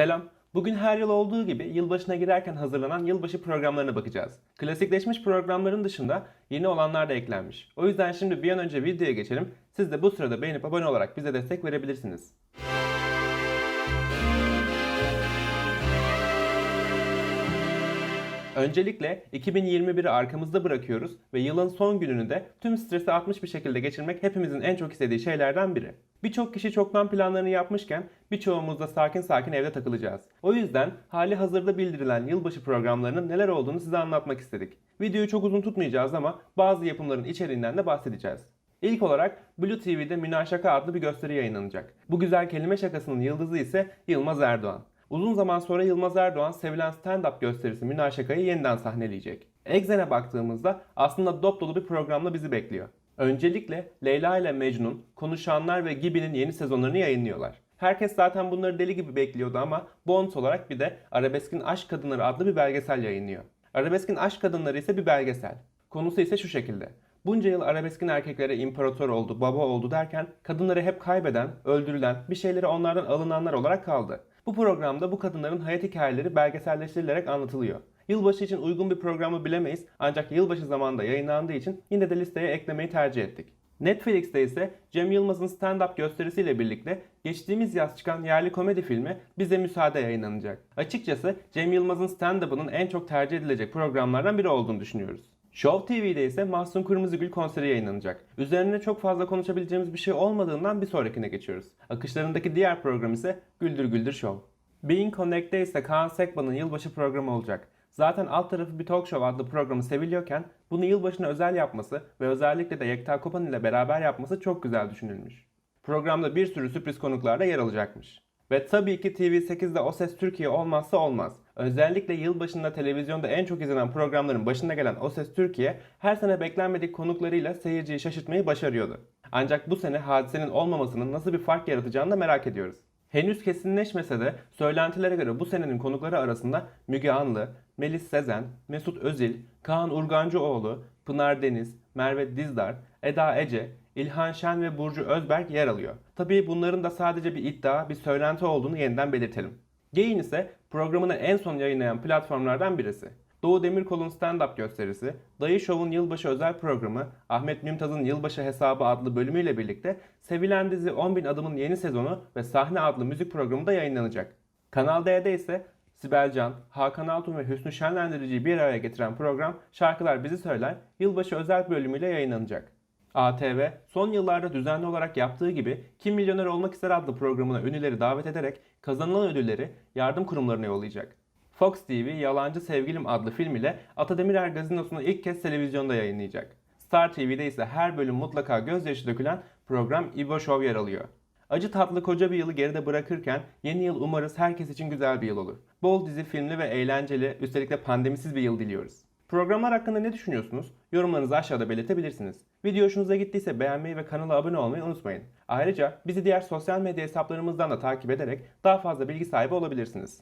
Selam. Bugün her yıl olduğu gibi yılbaşına girerken hazırlanan yılbaşı programlarına bakacağız. Klasikleşmiş programların dışında yeni olanlar da eklenmiş. O yüzden şimdi bir an önce videoya geçelim. Siz de bu sırada beğenip abone olarak bize destek verebilirsiniz. Öncelikle 2021'i arkamızda bırakıyoruz ve yılın son gününü de tüm stresi atmış bir şekilde geçirmek hepimizin en çok istediği şeylerden biri. Birçok kişi çoktan planlarını yapmışken birçoğumuz da sakin sakin evde takılacağız. O yüzden hali hazırda bildirilen yılbaşı programlarının neler olduğunu size anlatmak istedik. Videoyu çok uzun tutmayacağız ama bazı yapımların içeriğinden de bahsedeceğiz. İlk olarak Blue TV'de Münaşaka adlı bir gösteri yayınlanacak. Bu güzel kelime şakasının yıldızı ise Yılmaz Erdoğan. Uzun zaman sonra Yılmaz Erdoğan sevilen stand-up gösterisi Münaşaka'yı yeniden sahneleyecek. Exen'e baktığımızda aslında dop dolu bir programla bizi bekliyor. Öncelikle Leyla ile Mecnun, Konuşanlar ve Gibi'nin yeni sezonlarını yayınlıyorlar. Herkes zaten bunları deli gibi bekliyordu ama bonus olarak bir de Arabesk'in Aşk Kadınları adlı bir belgesel yayınlıyor. Arabesk'in Aşk Kadınları ise bir belgesel. Konusu ise şu şekilde. Bunca yıl arabeskin erkeklere imparator oldu, baba oldu derken kadınları hep kaybeden, öldürülen, bir şeyleri onlardan alınanlar olarak kaldı. Bu programda bu kadınların hayat hikayeleri belgeselleştirilerek anlatılıyor. Yılbaşı için uygun bir programı bilemeyiz ancak yılbaşı zamanında yayınlandığı için yine de listeye eklemeyi tercih ettik. Netflix'te ise Cem Yılmaz'ın stand-up gösterisiyle birlikte geçtiğimiz yaz çıkan yerli komedi filmi Bize Müsaade yayınlanacak. Açıkçası Cem Yılmaz'ın stand-up'ının en çok tercih edilecek programlardan biri olduğunu düşünüyoruz. Show TV'de ise Mahsun Kırmızıgül konseri yayınlanacak. Üzerine çok fazla konuşabileceğimiz bir şey olmadığından bir sonrakine geçiyoruz. Akışlarındaki diğer program ise Güldür Güldür Show. Being Connect'te ise Kaan Sekban'ın yılbaşı programı olacak. Zaten alt tarafı bir talk show adlı programı seviliyorken bunu yılbaşına özel yapması ve özellikle de Yekta Kopan ile beraber yapması çok güzel düşünülmüş. Programda bir sürü sürpriz konuklar da yer alacakmış. Ve tabii ki TV8'de O Ses Türkiye olmazsa olmaz. Özellikle yılbaşında televizyonda en çok izlenen programların başında gelen O Ses Türkiye her sene beklenmedik konuklarıyla seyirciyi şaşırtmayı başarıyordu. Ancak bu sene hadisenin olmamasının nasıl bir fark yaratacağını da merak ediyoruz. Henüz kesinleşmese de söylentilere göre bu senenin konukları arasında Müge Anlı, Melis Sezen, Mesut Özil, Kaan Urgancıoğlu, Pınar Deniz, Merve Dizdar, Eda Ece, İlhan Şen ve Burcu Özberk yer alıyor. Tabii bunların da sadece bir iddia, bir söylenti olduğunu yeniden belirtelim. Gain ise programını en son yayınlayan platformlardan birisi. Doğu Demirkol'un stand-up gösterisi, Dayı Show'un yılbaşı özel programı, Ahmet Mümtaz'ın Yılbaşı Hesabı adlı bölümüyle birlikte sevilen dizi 10.000 Adım'ın yeni sezonu ve Sahne adlı müzik programı da yayınlanacak. Kanal D'de ise Sibel Can, Hakan Altun ve Hüsnü Şenlendirici'yi bir araya getiren program Şarkılar Bizi Söyler yılbaşı özel bölümüyle yayınlanacak. ATV son yıllarda düzenli olarak yaptığı gibi Kim Milyoner Olmak İster adlı programına ünlüleri davet ederek kazanılan ödülleri yardım kurumlarına yollayacak. Fox TV Yalancı Sevgilim adlı film ile Ata Demirer gazinosunu ilk kez televizyonda yayınlayacak. Star TV'de ise her bölüm mutlaka gözyaşı dökülen program İbo Show yer alıyor. Acı tatlı koca bir yılı geride bırakırken yeni yıl umarız herkes için güzel bir yıl olur. Bol dizi, filmli ve eğlenceli, üstelik de pandemisiz bir yıl diliyoruz. Programlar hakkında ne düşünüyorsunuz? Yorumlarınızı aşağıda belirtebilirsiniz. Video hoşunuza gittiyse beğenmeyi ve kanala abone olmayı unutmayın. Ayrıca bizi diğer sosyal medya hesaplarımızdan da takip ederek daha fazla bilgi sahibi olabilirsiniz.